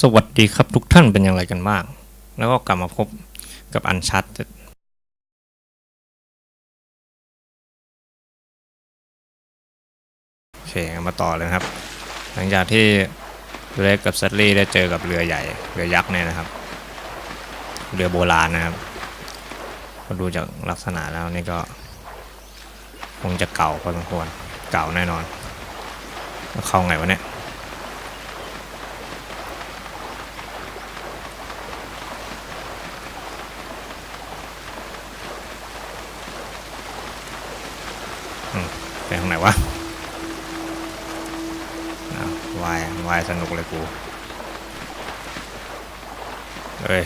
สวัสดีครับทุกท่านเป็นอย่างไรกันบ้าง แล้วก็กลับมาพบกับอันชัดโอเคมาต่อเลยครับ หลังจากที่เล็กกับซัตลี่ได้เจอกับเรือใหญ่ เรือยักษ์เนี่ยนะครับ เรือโบราณนะครับก็ดูจากลักษณะแล้วนี่ก็คงจะเก่าพอสมควรเก่าแน่นอนเข้าไงวะเนี่ย วายวายสนุกเลยกูเฮ้ย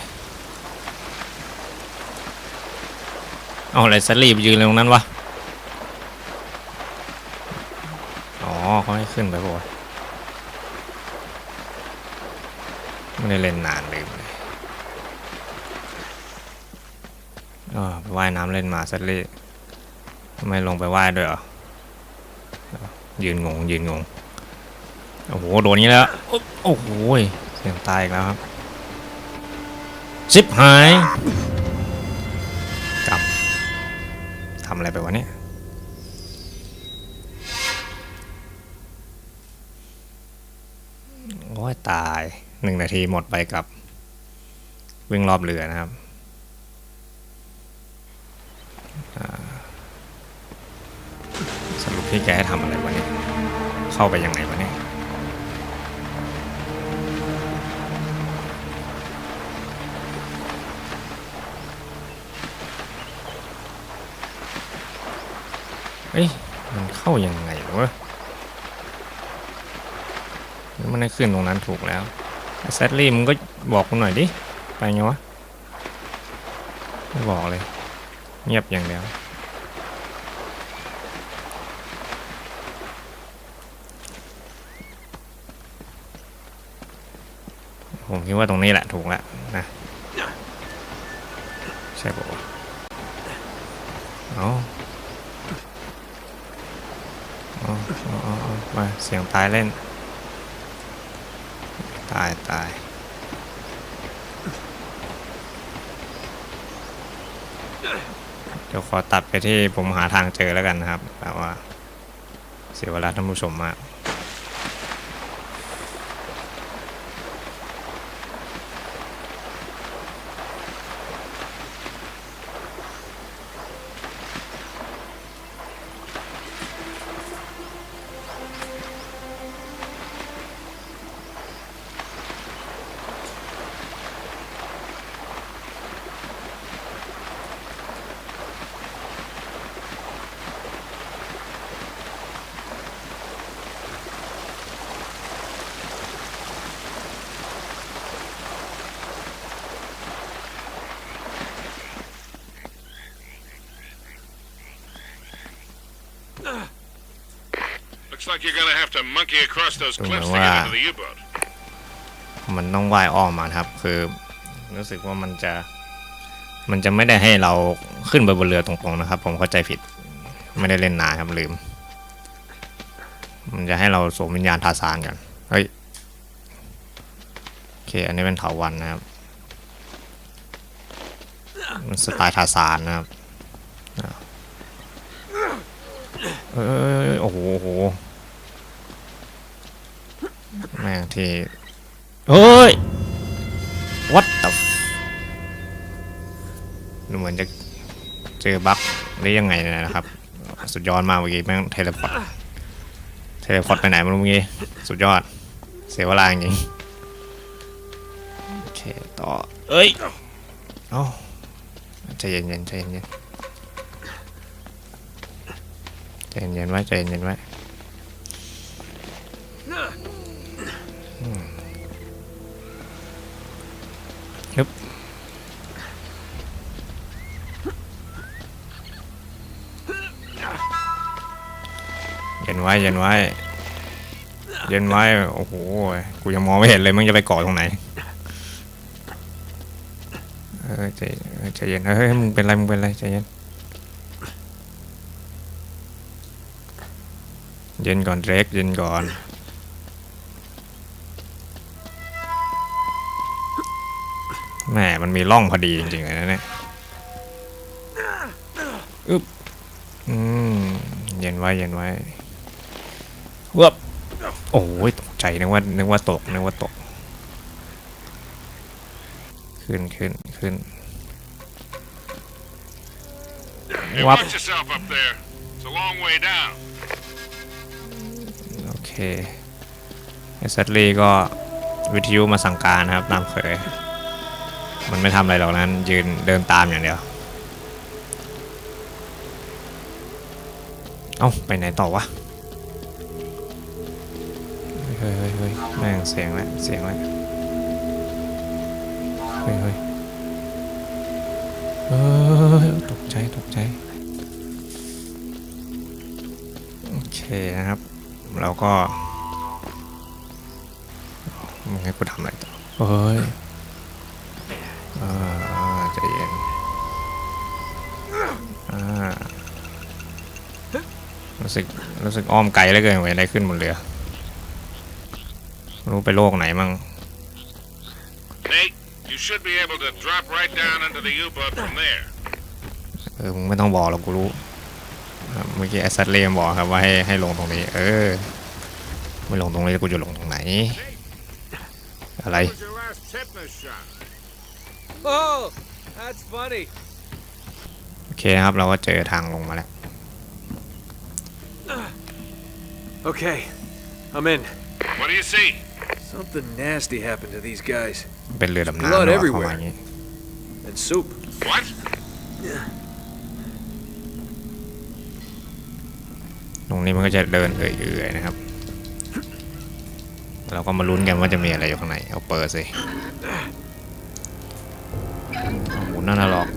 เอาอะไรสลีบยืนลยตรงนั้นวะ อ๋อเขาให้ขึ้นไปปะวะไม่ได้เล่นนานลืมเลยอ๋อไปว่ายน้ำเล่นมาสลีไม่ลงไปว่ายด้วยเหรอ ยืนงงยืนงง โอ้โห โดนนี้แล้ว โอ้โหเสียงตายอีกแล้วครับชิบหายกลับทำอะไรไปวะเนี่ยโอ้ยตายหนึ่งนาทีหมดไปกับ วิ่งรอบเรือนะครับสรุปพี่แกให้ทำอะไรวะเนี่ย เข้าไปยังไงวะเนี่ย เอ้ย มันเข้ายังไงวะมันได้ขึ้นตรงนั้นถูกแล้วแซดลี่มึงก็บอกกูหน่อยดิ ไปไงวะ ไม่บอกเลย เงียบอย่างเดียว ผมคิดว่าตรงนี้แหละถูกแล้วนะใช่ปะวะเอาเอาเอาเอาเอา มาเสียงตายเล่น ตายตายเดี๋ยวขอตัดไปที่ผมหาทางเจอแล้วกันนะครับแต่ว่าเสียเวลาท่านผู้ชมมาก Looks like you're gonna have to monkey across those Don't cliffs know to get why. into the U-boat. มันต้องว่ายอ้อมมาครับ คือรู้สึกว่ามันจะมันจะไม่ได้ให้เราขึ้นไปบนเรือตรงๆนะครับ ผมเข้าใจผิดไม่ได้เล่นนานครับลืม มันจะให้เราสวมวิญญาณทาซานกันเฮ้ยโอเค อันนี้เป็นเถาวันนะครับมันสไตล์ทาซานนะครับอะเอ้ยโอ้โหโอ้โห แม่ง ที่เฮ้ย what the f- ดูเหมือนจะเจอบั๊กหรือยังไงเนี่ยนะครับ สุดยอดมากเมื่อกี้แม่งเทเลพอร์ตเทเลพอร์ตไปไหนไม่รู้เมื่อกี้สุดยอด เสียเวลาจริงๆโอเคต่อเอ้ยเอ้าใจเย็นๆใจเย็นๆใจเย็นๆไว้ใจเย็นๆไว้ ย็นไว้เย็นไว้เย็นไว้โอ้โหกูยังมองไม่เห็นเลยมึงจะไปเกาะตรงไหนเออใจเออใจเย็นเฮ้ยมึงเป็นไรมึงเป็นไรใจเย็นเย็นก่อนเดรกเย็นก่อนแหมมันมีร่องพอดีจริงๆเลยนะเนี่ยอึ๊บอืมเย็นไว้เย็นไว้ วบโอ้ยตกใจนึกว่านึกว่าตกนึกว่าตก ขึ้นขึ้นขึ้น Hey, Wap. watch yourself up there. It's a long way down. โอเคไอซัตลีก็วิทยุมาสั่งการนะครับตามเคย มันไม่ทำอะไรหรอกนั้น ยืนเดินตามอย่างเดียว เอ้า ไปไหนต่อวะ เฮ้ยเฮ้ยเฮ้ยแม่งเสียงแล้วเสียงแล้วเฮ้ยเฮ้ยเฮ้ยตกใจตกใจ โอเคนะครับแล้วก็มึงให้กูทำอะไรต่อเฮ้ยอ่าอ่าใจเย็นอ่ารู้สึกรู้สึกอ้อมไกลแล้วเกินไปได้ขึ้นบนเรือ รู้ไปโลกไหนมั่ง Nate, you should be able to drop right down into the U-boat from there. เออมึงไม่ต้องบอกหรอกกูรู้ครับเมื่อกี้แอสซัตเลมบอกครับว่าให้ให้ลงตรงนี้ เออ ไม่ลงตรงนี้แล้วกูจะลงตรงไหน อะไร What was your last tetanus shot? Oh, that's funny. โอเคนะครับเราก็เจอทางลงมาแล้ว Okay, I'm in. What do you see? Something nasty happened to these guys. เป็นเรือดำน้ำ Blood เนอะเข้า everywhere มาอย่างนี้ And soup. What? ตรงนี้มันก็จะเดินเอื่อยๆนะครับ เราก็มาลุ้นกันว่าจะมีอะไรอยู่ข้างใน เอาเปิดสิเอาหมุนนั่นน่ะหรอก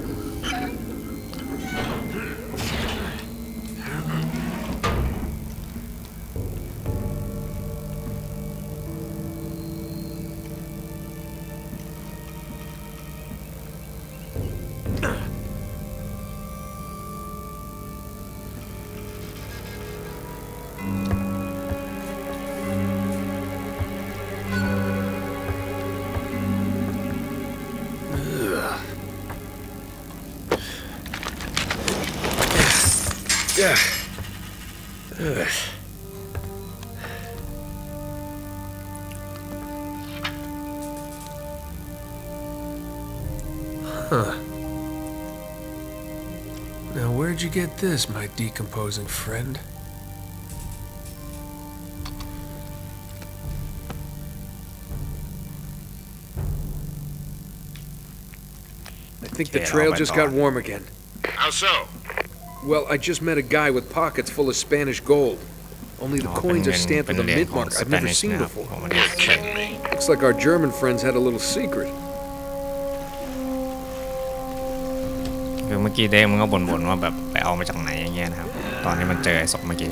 Huh. Now, where'd you get this, my decomposing friend? I think the Yeah, trail my just God. got warm again. How so? Well, I just met a guy with pockets full of Spanish gold. Only the อ๋อเป็น coins เงิ are น stamped เป็น with a เหรียญ mint ของ mark ส I've เป never นิช seen นะครับ before. ของประเทศสเปน me. Looks like our German friends had a little secret. มื่อกี้เด้มันก็บ่นๆว่าแบบไปเอามาจากไหนอย่างเงี้ยนะครับ ตอนนี้มันเจอศพเมื่อกี้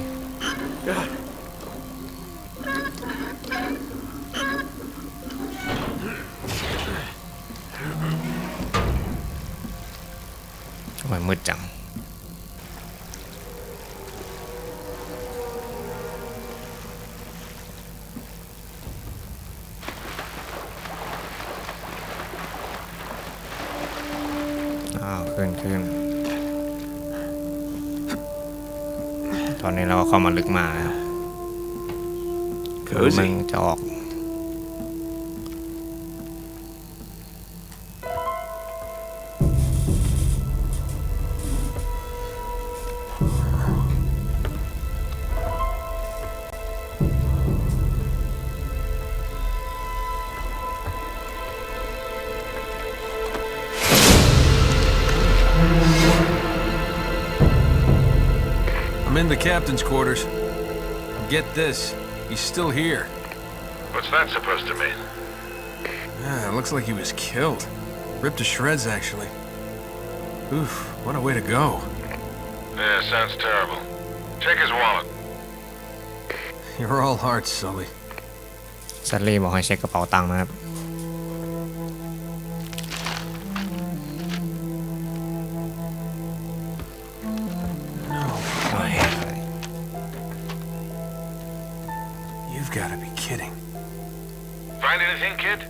ทำไมมืดจัง ตอนนี้เราก็เข้ามาลึกมากแล้วคือมันจะออก in the captain's quarters. Get this, he's still here. What's that supposed to mean? Yeah, it looks like he was killed. Ripped to shreds, actually. Oof, what a way to go. Yeah, sounds terrible. Check his wallet. You're all hearts, Sully. ซัตลี่บอกให้เช็คกระเป๋าตังค์นะครับ You've got to be kidding. Find anything, kid?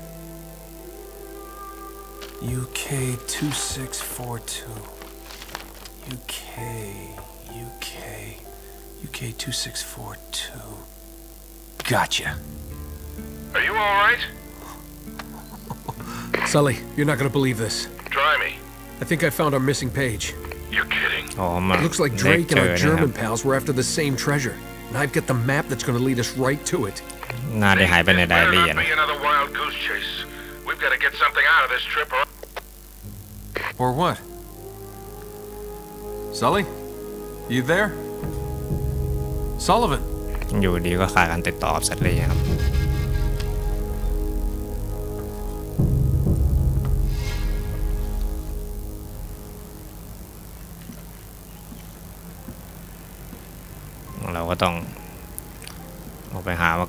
UK2642. UK, UK, UK2642. Gotcha. Are you alright? Sully, you're not gonna believe this. Try me. I think I found our missing page. You're kidding. Oh, man. It looks like Drake and our German pals were after the same treasure And I've got the map that's gonna lead us right to it. น่าได้หายไปใน This ไดอา better รี่ not นะ be another wild goose chase. We've got to get something out of this trip or... Or what? Sully? You there? Sullivan? อยู่ดีก็ขาดการติดต่อกับสัตว์เลยครับ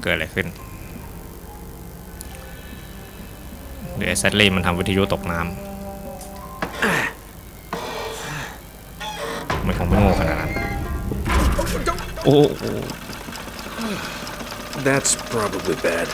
เกิดอะไรขึ้นเดี๋ยวไอ้แซดลี่มันทำวิทยุตกน้ำมันคงไม่โง่ขนาดนั้น โอ้ That's probably bad.